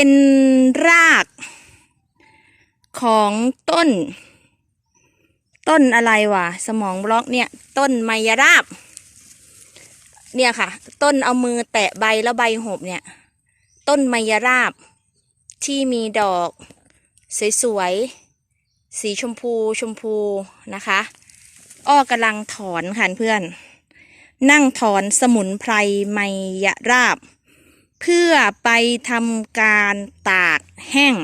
เป็นรากของต้น ต้นอะไรวะ สมองบล็อกเนี่ย ต้นไมยราบ เนี่ยค่ะ ต้นเอามือแตะใบแล้วใบหบเนี่ย ต้นไมยราบ ที่มีดอก สวยๆ สีชมพูชมพูนะคะ อ้อกำลังถอนค่ะเพื่อน นั่งถอนสมุนไพรไมยราบ เพื่อไปทำการตากแห้ง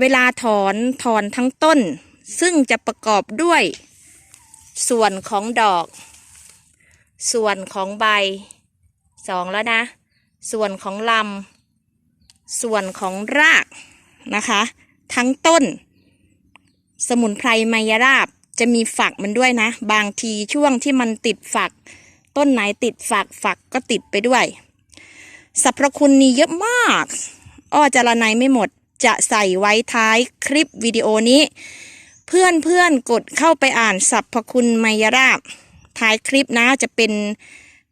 เวลาถอนถอนทั้งต้น ซึ่งจะประกอบด้วย ส่วนของดอก ส่วนของใบสองแล้วนะ ส่วนของลำ ส่วนของรากนะคะ ทั้งต้น สมุนไพรไมยราบจะมีฝักมันด้วยนะ บางทีช่วงที่มันติดฝัก ต้นไหนติดฝักฝักก็ติดไปด้วย สรรพคุณนี้เยอะมาก อ้อจะละไนไม่หมดจะใส่ไว้ท้ายคลิปวิดีโอนี้ เพื่อนเพื่อนๆกดเข้าไปอ่านสรรพคุณไมยราบ ท้ายคลิปนะจะเป็น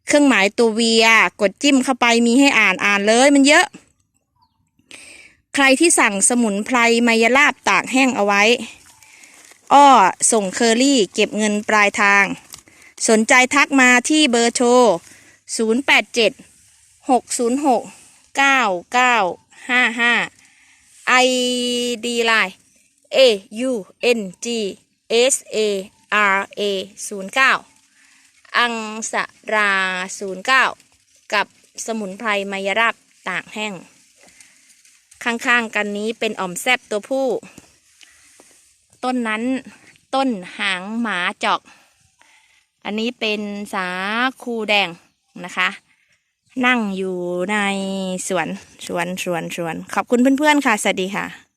เครื่องหมายตัวเวียกดจิ้มเข้าไปมีให้อ่านอ่านเลยมันเยอะ ใครที่สั่งสมุนไพรไมยราบตากแห้งเอาไว้ อ้อส่งเคอรี่เก็บเงินปลายทาง สนใจทักมาที่เบอร์โทร087 606 9955 ID Line A U N G S A R A 09อังสรา09กับสมุนไพรมายราบตากแห้ง ข้างๆกันนี้เป็นอ่อมแซบตัวผู้ ต้นนั้นต้นหางหมาจอก อันนี้เป็นสาคูแดงนะคะ นั่งอยู่ในสวนสวนสวนสวน ขอบคุณเพื่อนๆค่ะ สวัสดีค่ะ